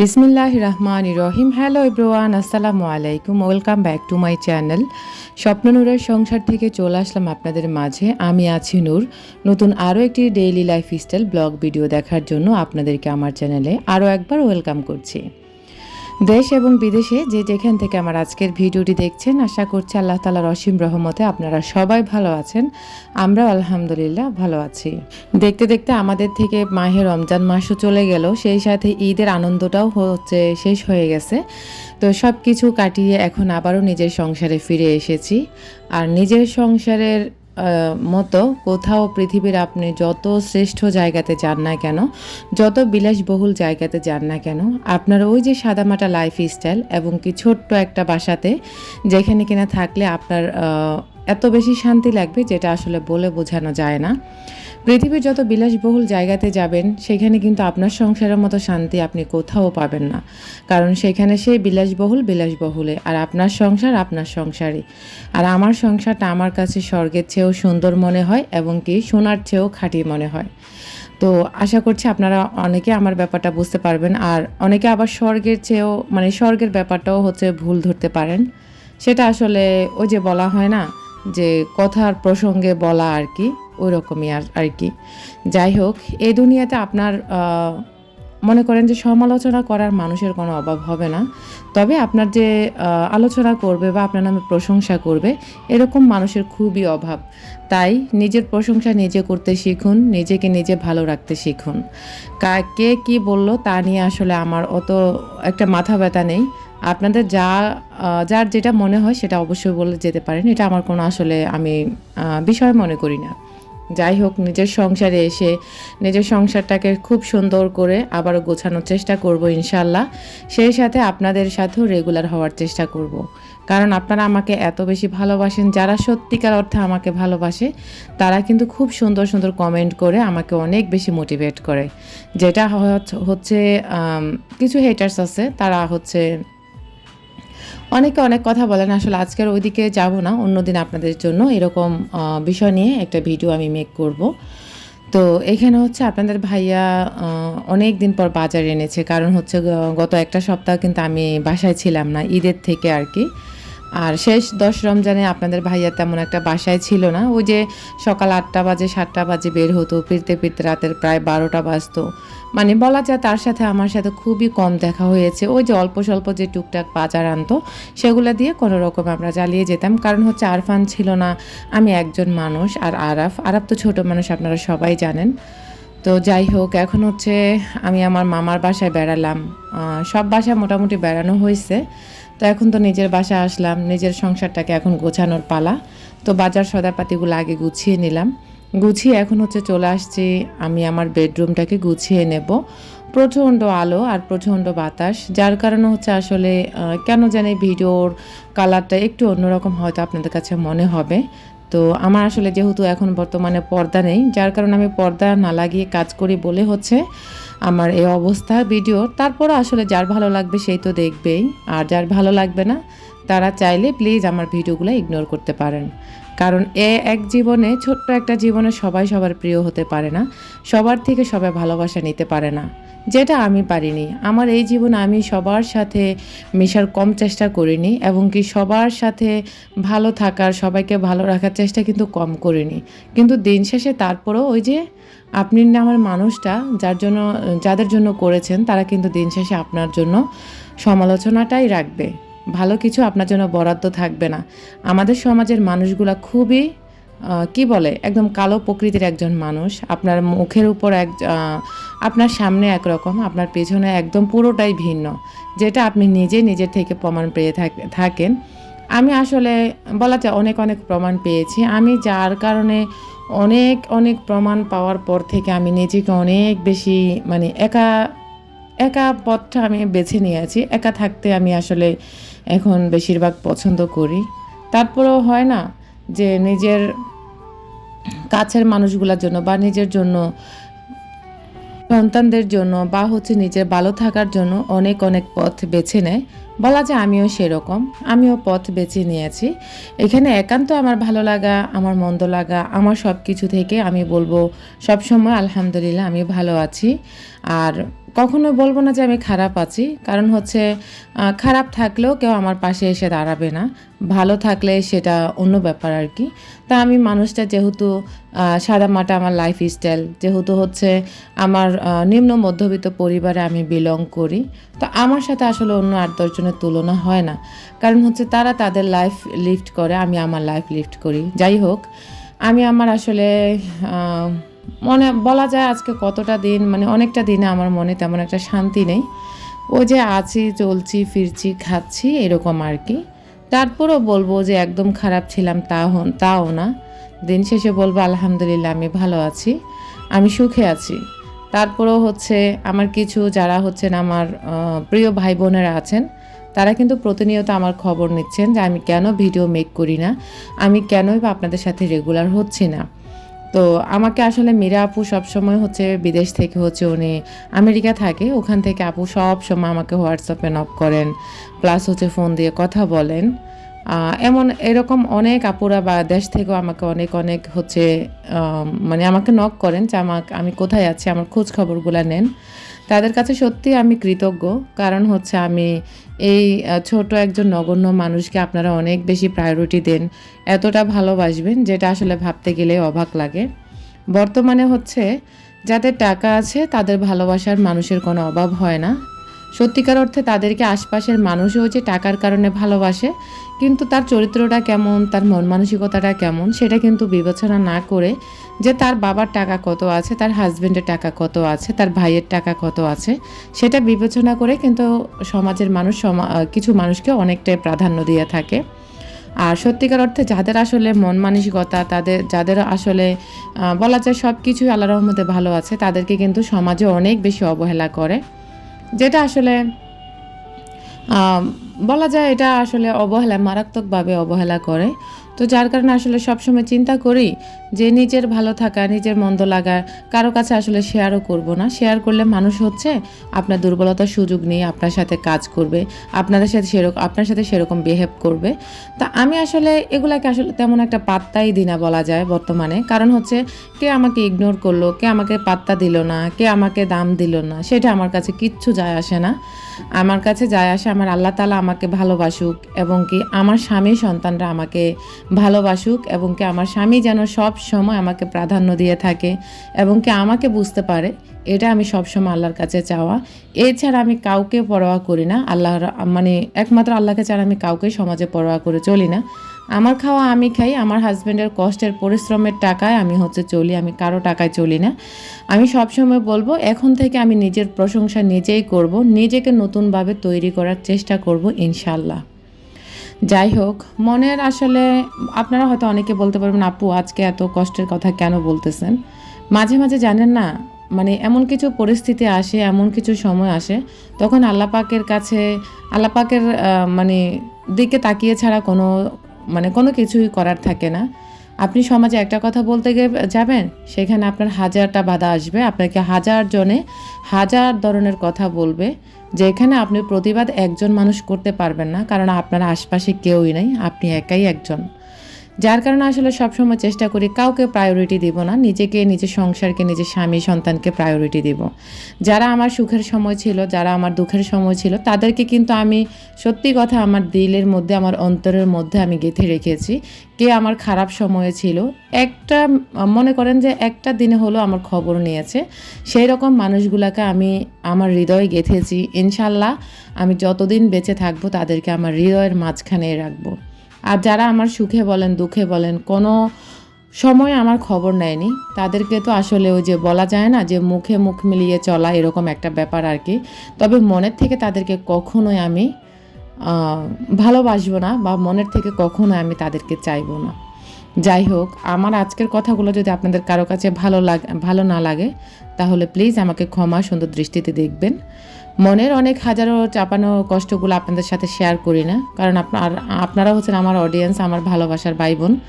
বিসমিল্লাহ রহমান রহিম। Hello everyone আসসালামু আলাইকুম। Welcome back to my channel স্বপ্ন নূরের সংসার থেকে চলে আসলাম আপনাদের মাঝে। আমি আছি নূর। নতুন আরও একটি daily lifestyle blog video দেখার জন্য আপনাদেরকে আমার চ্যানেলে আরও একবার ওয়েলকাম করছি। দেশ এবং বিদেশে যে যেখান থেকে আমার আজকের ভিডিওটি দেখছেন, আশা করছি আল্লাহ তালার অসীম রহমতে আপনারা সবাই ভালো আছেন। আমরাও আলহামদুলিল্লাহ ভালো আছি। দেখতে দেখতে আমাদের থেকে মাহে রমজান মাসও চলে গেল, সেই সাথে ঈদের আনন্দটাও হচ্ছে শেষ হয়ে গেছে। তো সব কিছু কাটিয়ে এখন আবারও নিজের সংসারে ফিরে এসেছি। আর নিজের সংসারের মতো কোথাও পৃথিবীর আপনি যত শ্রেষ্ঠ জায়গাতে যান না কেন, যত বিলাসবহুল জায়গাতে যান না কেন, আপনার ওই যে সাদামাটা লাইফ স্টাইল এবং কি ছোট্ট একটা বাসাতে যেখানে কিনা থাকলে আপনার এত বেশি শান্তি লাগবে যেটা আসলে বলে বোঝানো যায় না। পৃথিবীর যত বিলাসবহুল জায়গাতে যাবেন, সেখানে কিন্তু আপনার সংসারের মতো শান্তি আপনি কোথাও পাবেন না। কারণ সেখানে সেই বিলাসবহুল বিলাসবহুলে, আর আপনার সংসার আপনার সংসারই। আর আমার সংসারটা আমার কাছে স্বর্গের চেয়েও সুন্দর মনে হয় এবং কি সোনার চেয়েও খাঁটি মনে হয়। তো আশা করছি আপনারা অনেকে আমার ব্যাপারটা বুঝতে পারবেন, আর অনেকে আবার স্বর্গের চেয়েও মানে স্বর্গের ব্যাপারটাও হচ্ছে ভুল ধরতে পারেন। সেটা আসলে ওই যে বলা হয় না, যে কথার প্রসঙ্গে বলা আর কি। ওই রকমই আর আর কি। যাই হোক এই দুনিয়াতে আপনার মনে করেন যে সমালোচনা করার মানুষের কোনো অভাব হবে না। তবে আপনার যে আলোচনা করবে বা আপনার নামে প্রশংসা করবে, এরকম মানুষের খুবই অভাব। তাই নিজের প্রশংসা নিজে করতে শিখুন, নিজেকে নিজে ভালো রাখতে শিখুন। কা, কে কি বলল তা নিয়ে আসলে আমার অত একটা মাথা ব্যথা নেই। আপনাদের যা যার যেটা মনে হয় সেটা অবশ্যই বলে যেতে পারেন। এটা আমার কোনো আসলে আমি বিষয় মনে করি না। যাই হোক, নিজের সংসারে এসে নিজের সংসারটাকে খুব সুন্দর করে আবারও গোছানোর চেষ্টা করব ইনশাল্লাহ। সেই সাথে আপনাদের সাথেও রেগুলার হওয়ার চেষ্টা করব। কারণ আপনারা আমাকে এত বেশি ভালোবাসেন, যারা সত্যিকার অর্থে আমাকে ভালোবাসে, তারা কিন্তু খুব সুন্দর সুন্দর কমেন্ট করে আমাকে অনেক বেশি মোটিভেট করে। যেটা হচ্ছে- কিছু হেটার্স আছে, তারা হচ্ছে অনেকে অনেক কথা বলেন, আসলে আজকের ওইদিকে যাব না অন্যদিন আপনাদের জন্য এরকম বিষয় নিয়ে একটা ভিডিও আমি মেক করব। তো এখানে হচ্ছে আপনাদের ভাইয়া অনেক দিন পর বাজার এনেছে, কারণ হচ্ছে গত একটা সপ্তাহ কিন্তু আমি বাসায় ছিলাম না, ঈদের থেকে আর কি। আর শেষ দশ রমজানে আপনাদের ভাইয়া তেমন একটা বাসায় ছিল না। ওই যে সকাল আটটা বাজে, সাতটা বাজে বের হতো, ফিরতে ফিরতে রাতের প্রায় বারোটা বাজতো। মানে বলা যায় তার সাথে আমার সাথে খুবই কম দেখা হয়েছে। ওই যে অল্প স্বল্প যে টুকটাক বাজার আনতো, সেগুলো দিয়ে কোনো রকম আমরা চালিয়ে যেতাম। কারণ হচ্ছে আরফান ছিল না, আমি একজন মানুষ আর আরাফ। আরাফ তো ছোট মানুষ, আপনারা সবাই জানেন। তো যাই হোক, এখন হচ্ছে আমি আমার মামার বাসায় বেড়ালাম। সব বাসায় মোটামুটি বেড়ানো হয়েছে। তো এখন তো নিজের বাসায় আসলাম, নিজের সংসারটাকে এখন গোছানোর পালা। তো বাজার সদাপাতিগুলো আগে গুছিয়ে নিলাম। গুছিয়ে এখন হচ্ছে চলে আসছি, আমি আমার বেডরুমটাকে গুছিয়ে নেব। প্রচণ্ড আলো আর প্রচণ্ড বাতাস, যার কারণে হচ্ছে আসলে কেন জানি ভিডিওর কালারটা একটু অন্যরকম হয়তো আপনাদের কাছে মনে হবে। তো আমার আসলে যেহেতু এখন বর্তমানে পর্দা নেই, যার কারণে আমি পর্দা না লাগিয়ে কাজ করি বলে হচ্ছে আমার এই অবস্থা ভিডিও তারপরও আসলে যার ভালো লাগবে সেই তো দেখবেই, আর যার ভালো লাগবে না, তারা চাইলে প্লিজ আমার ভিডিওগুলো ইগনোর করতে পারেন। কারণ এ এক জীবনে, ছোট্ট একটা জীবনে সবাই সবার প্রিয় হতে পারে না, সবার থেকে সবাই ভালোবাসা নিতে পারে না। যেটা আমি পারিনি। আমার এই জীবনে আমি সবার সাথে মেশার কম চেষ্টা করিনি এবং কি সবার সাথে ভালো থাকার, সবাইকে ভালো রাখার চেষ্টা কিন্তু কম করিনি। কিন্তু দিন শেষে তারপরেও ওই যে আপনি না আমার মানুষটা যার জন্য, যাদের জন্য করেছেন, তারা কিন্তু দিন শেষে আপনার জন্য সমালোচনাটাই রাখবে। ভালো কিছু আপনার জন্য বরাদ্দ থাকবে না। আমাদের সমাজের মানুষগুলা খুবই কি বলে, একদম কালো প্রকৃতির একজন মানুষ। আপনার মুখের উপর এক আপনার সামনে একরকম, আপনার পেছনে একদম পুরোটাই ভিন্ন, যেটা আপনি নিজে নিজের থেকে প্রমাণ পেয়ে থাকেন। আমি আসলে বলা যায় অনেক অনেক প্রমাণ পেয়েছি। আমি যার কারণে অনেক অনেক প্রমাণ পাওয়ার পর থেকে আমি নিজেকে অনেক বেশি মানে একা একা পথটা আমি বেছে নিয়েছি। একা থাকতে আমি আসলে এখন বেশিরভাগ পছন্দ করি। তারপরেও হয় না যে নিজের কাছের মানুষগুলোর জন্য বা নিজের জন্য সন্তানদের জন্য বা হচ্ছে নিজের ভালো থাকার জন্য অনেক অনেক পথ বেছে নেয়। বলা যায় আমিও সেরকম, আমিও পথ বেছে নিয়েছি। এখানে একান্ত আমার ভালো লাগা, আমার মন্দ লাগা, আমার সব কিছু থেকে আমি বলব, সবসময় আলহামদুলিল্লাহ আমি ভালো আছি। আর কখনোই বলব না যে আমি খারাপ আছি। কারণ হচ্ছে খারাপ থাকলেও কেউ আমার পাশে এসে দাঁড়াবে না। ভালো থাকলে সেটা অন্য ব্যাপার আর কি। তা আমি মানুষটা যেহেতু আহ, সাদামাটা আমার লাইফ স্টাইল যেহেতু হচ্ছে আমার নিম্ন মধ্যবিত্ত পরিবারে আমি বিলং করি তো আমার সাথে আসলে অন্য আট দশজনের তুলনা হয় না। কারণ হচ্ছে তারা তাদের লাইফ লিফট করে আমি আমার লাইফ লিফট করি। যাই হোক আমি আমার আসলে মনে বলা যায় আজকে কতটা দিন মানে অনেকটা দিনে আমার মনে তেমন একটা শান্তি নেই। ও যে আছি, চলছি, ফিরছি, খাচ্ছি এরকম আর কি। তারপরও বলব যে একদম খারাপ ছিলাম তা হন, তাও না। দিন শেষে বলব আলহামদুলিল্লাহ আমি ভালো আছি, আমি সুখে আছি। তারপরেও হচ্ছে আমার কিছু যারা হচ্ছেন আমার প্রিয় ভাই বোনেরা আছেন, তারা কিন্তু প্রতিনিয়ত আমার খবর নিচ্ছেন যে আমি কেন ভিডিও মেক করি না, আমি কেনই বা আপনাদের সাথে রেগুলার হচ্ছি না। তো আমাকে আসলে মীরা আপু সবসময় হচ্ছে বিদেশ থেকে হচ্ছে উনি আমেরিকা থাকে, ওখান থেকে আপু সব সময় আমাকে হোয়াটসঅ্যাপে নক করেন প্লাস হচ্ছে ফোন দিয়ে কথা বলেন। এমন এরকম অনেক আপুরা বা দেশ থেকেও আমাকে অনেক অনেক হচ্ছে মানে আমাকে নক করেন যে আমাকে, আমি কোথায় আছি, আমার খোঁজ খবরগুলো নেন। তাদের কাছে সত্যি আমি কৃতজ্ঞ, কারণ হচ্ছে আমি এই ছোট একজন নগণ্য মানুষকে আপনারা অনেক বেশি প্রায়োরিটি দেন, এতটা ভালোবাসবেন যেটা আসলে ভাবতে গেলে অবাক লাগে। বর্তমানে হচ্ছে যাদের টাকা আছে তাদের ভালোবাসার মানুষের কোনো অভাব হয় না। সত্যিকার অর্থে তাদেরকে আশপাশের মানুষও যে টাকার কারণে ভালোবাসে, কিন্তু তার চরিত্রটা কেমন, তার মন মানসিকতাটা কেমন, সেটা কিন্তু বিবেচনা না করে যে তার বাবার টাকা কত আছে, তার হাজবেন্ডের টাকা কত আছে, তার ভাইয়ের টাকা কত আছে, সেটা বিবেচনা করে কিন্তু সমাজের মানুষ কিছু মানুষকে অনেকটাই প্রাধান্য দিয়ে থাকে। আর সত্যিকার অর্থে যাদের আসলে মন মানসিকতা, তাদের, যাদের আসলে বলা যায় সব কিছুই আল্লাহ রহমতে ভালো আছে, তাদেরকে কিন্তু সমাজে অনেক বেশি অবহেলা করে। যেটা আসলে বলা যায় এটা আসলে অবহেলা মারাত্মকভাবে অবহেলা করে। তো যার কারণে আসলে সবসময় চিন্তা করি যে নিজের ভালো থাকা, নিজের মন্দ লাগা কারও কাছে আসলে শেয়ারও করব না। শেয়ার করলে মানুষ হচ্ছে আপনার দুর্বলতার সুযোগ নিয়ে আপনার সাথে কাজ করবে, আপনাদের সাথে সেরকম আপনার সাথে সেরকম বিহেভ করবে। তা আমি আসলে এগুলাকে আসলে তেমন একটা পাত্তাই দিই না বলা যায় বর্তমানে। কারণ হচ্ছে কে আমাকে ইগনোর করল, কে আমাকে পাত্তা দিল না, কে আমাকে দাম দিল না, সেটা আমার কাছে কিচ্ছু যায় আসে না। আমার কাছে যায় আসে, আমার আল্লাহ তালা আমাকে ভালোবাসুক এবং কি আমার স্বামী সন্তানরা আমাকে ভালোবাসুক এবং কি আমার স্বামী যেন সব সময় আমাকে প্রাধান্য দিয়ে থাকে এবং কি আমাকে বুঝতে পারে, এটা আমি সবসময় আল্লাহর কাছে চাওয়া। এছাড়া আমি কাউকে পরোয়া করি না। আল্লাহর মানে একমাত্র আল্লাহকে ছাড়া আমি কাউকে সমাজে পরোয়া করে চলি না। আমার খাওয়া আমি খাই, আমার হাজব্যান্ডের কষ্টের, পরিশ্রমের টাকায় আমি হচ্ছে চলি, আমি কারও টাকায় চলি না। আমি সবসময় বলব, এখন থেকে আমি নিজের প্রশংসা নিজেই করব, নিজেকে নতুনভাবে তৈরি করার চেষ্টা করব ইনশাল্লাহ যাই হোক, মনের আসলে আপনারা হয়তো অনেকে বলতে পারবেন, আপু, আজকে এত কষ্টের কথা কেন বলতেছেন? মাঝে মাঝে জানেন না মানে এমন কিছু পরিস্থিতি আসে, এমন কিছু সময় আসে, তখন আল্লাপাকের কাছে আল্লাপাকের মানে দিকে তাকিয়ে ছাড়া কোনো মানে কোনো কিছুই করার থাকে না। আপনি সমাজে একটা কথা বলতে গিয়ে যাবেন, সেখানে আপনার হাজারটা বাধা আসবে। আপনাকে হাজার জনে হাজার ধরনের কথা বলবে, যেখানে আপনি প্রতিবাদ একজন মানুষ করতে পারবেন না, কারণ আপনার আশপাশে কেউই নেই, আপনি একাই একজন। যার কারণে আসলে সবসময় চেষ্টা করি কাউকে প্রায়োরিটি দিব না, নিজেকে, নিজের সংসারকে, নিজের স্বামী, সন্তানকে প্রায়োরিটি দিব। যারা আমার সুখের সময় ছিল, যারা আমার দুঃখের সময় ছিল, তাদেরকে কিন্তু আমি সত্যি কথা আমার দিলের মধ্যে, আমার অন্তরের মধ্যে আমি গেঁথে রেখেছি। কে আমার খারাপ সময়ে ছিল, একটা মনে করেন যে একটা দিনে হলো আমার খবর নিয়েছে। সেই রকম মানুষগুলোকে আমি আমার হৃদয়ে গেঁথেছি। ইনশাল্লাহ আমি যতদিন বেঁচে থাকব, তাদেরকে আমার হৃদয়ের মাঝখানে রাখব। আর যারা আমার সুখে বলেন, দুঃখে বলেন, কোনো সময় আমার খবর নেয়নি। তাদেরকে তো আসলে ওই যে বলা যায় না যে মুখে মুখ মিলিয়ে চলা এরকম একটা ব্যাপার আর কি। তবে মনের থেকে তাদেরকে কখনোই আমি ভালোবাসবো না বা মনের থেকে কখনোই আমি তাদেরকে চাইব না। যাই হোক, আমার আজকের কথাগুলো যদি আপনাদের কারও কাছে ভালো লাগ, ভালো না লাগে, তাহলে প্লিজ আমাকে ক্ষমা সুন্দর দৃষ্টিতে দেখবেন। মনের অনেক হাজারো চাপানো কষ্টগুলো আপনাদের সাথে শেয়ার করি না। কারণ আপনার, আপনারা হচ্ছেন আমার অডিয়েন্স আমার ভালোবাসার ভাই বোন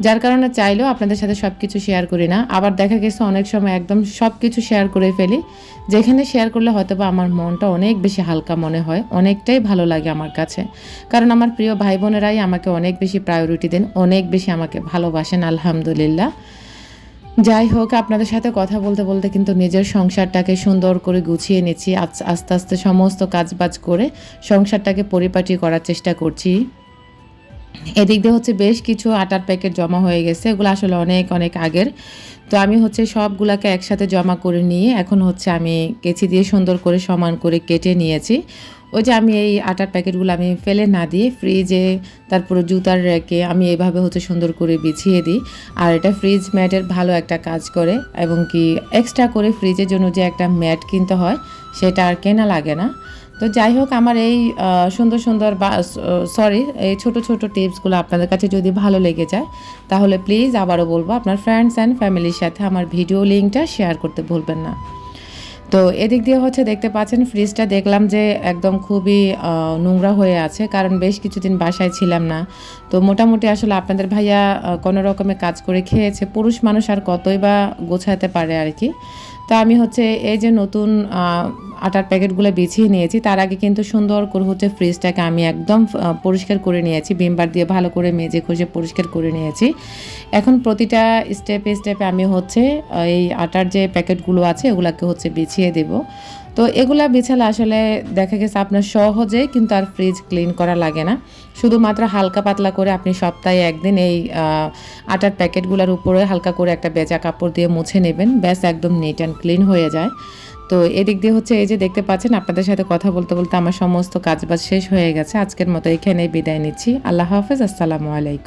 যার কারণে চাইলেও আপনাদের সাথে সব কিছু শেয়ার করি না। আবার দেখা গেছে অনেক সময় একদম সব কিছু শেয়ার করে ফেলি। যেখানে শেয়ার করলে হয়তো বা আমার মনটা অনেক বেশি হালকা মনে হয়, অনেকটাই ভালো লাগে আমার কাছে। কারণ আমার প্রিয় ভাই বোনেরাই আমাকে অনেক বেশি প্রায়োরিটি দেন, অনেক বেশি আমাকে ভালোবাসেন, আলহামদুলিল্লাহ। যাই হোক, আপনাদের সাথে কথা বলতে বলতে কিন্তু নিজের সংসারটাকে সুন্দর করে গুছিয়ে নিচ্ছি। আস- আস্তে আস্তে সমস্ত কাজবাজ করে সংসারটাকে পরিপাটি করার চেষ্টা করছি। এদিক দিয়ে হচ্ছে বেশ কিছু আটার প্যাকেট জমা হয়ে গেছে। এগুলো আসলে অনেক অনেক আগের। তো আমি হচ্ছে সবগুলাকে একসাথে জমা করে নিয়ে এখন হচ্ছে আমি কেচি দিয়ে সুন্দর করে সমান করে কেটে নিয়েছি। ওই যে আমি এই আটার প্যাকেটগুলো আমি ফেলে না দিয়ে ফ্রিজে তারপরে জুতার রেখে আমি এইভাবে হচ্ছে সুন্দর করে বিছিয়ে দিই। আর এটা ফ্রিজ ম্যাটের ভালো একটা কাজ করে এবং কি এক্সট্রা করে ফ্রিজের জন্য যে একটা ম্যাট কিনতে হয়, সেটা আর কেনা লাগে না। তো যাই হোক, আমার এই সুন্দর সুন্দর বা সরি এই ছোট ছোট টিপসগুলো আপনাদের কাছে যদি ভালো লেগে যায়, তাহলে প্লিজ আবারও বলব, আপনার ফ্রেন্ডস অ্যান্ড ফ্যামিলির সাথে আমার ভিডিও লিঙ্কটা শেয়ার করতে ভুলবেন না। তো এদিক দিয়ে হচ্ছে দেখতে পাচ্ছেন ফ্রিজটা দেখলাম যে একদম খুবই নোংরা হয়ে আছে, কারণ বেশ কিছুদিন বাসায় ছিলাম না। তো মোটামুটি আসলে আপনাদের ভাইয়া কোনো রকমে কাজ করে খেয়েছে, পুরুষ মানুষ আর কতই বা গোছাতে পারে আর কি। তো আমি হচ্ছে এই যে নতুন আটার প্যাকেটগুলো বিছিয়ে নিয়েছি। তার আগে কিন্তু সুন্দর করে হচ্ছে ফ্রিজটাকে আমি একদম পরিষ্কার করে নিয়েছি। ভিমবার দিয়ে ভালো করে মেজে ঘষে পরিষ্কার করে নিয়েছি। এখন প্রতিটা স্টেপে স্টেপে আমি হচ্ছে এই আটার যে প্যাকেটগুলো আছে, এগুলাকে হচ্ছে বিছিয়ে দেব। তো এগুলা বিছালে আসলে দেখা গেছে আপনার সহজে কিন্তু আর ফ্রিজ ক্লিন করা লাগে না। শুধুমাত্র হালকা পাতলা করে আপনি সপ্তাহে একদিন এই আটার প্যাকেটগুলোর উপরে হালকা করে একটা বেজা কাপড় দিয়ে মুছে নেবেন। ব্যাস, একদম নিট অ্যান্ড ক্লিন হয়ে যায়। তো এদিক দিয়ে হচ্ছে এই যে দেখতে পাচ্ছেন, আপনাদের সাথে কথা বলতে বলতে আমার সমস্ত কাজবাজ শেষ হয়ে গেছে। আজকের মতো এখানেই বিদায় নিচ্ছি। আল্লাহ হাফেজ, আসসালামু আলাইকুম।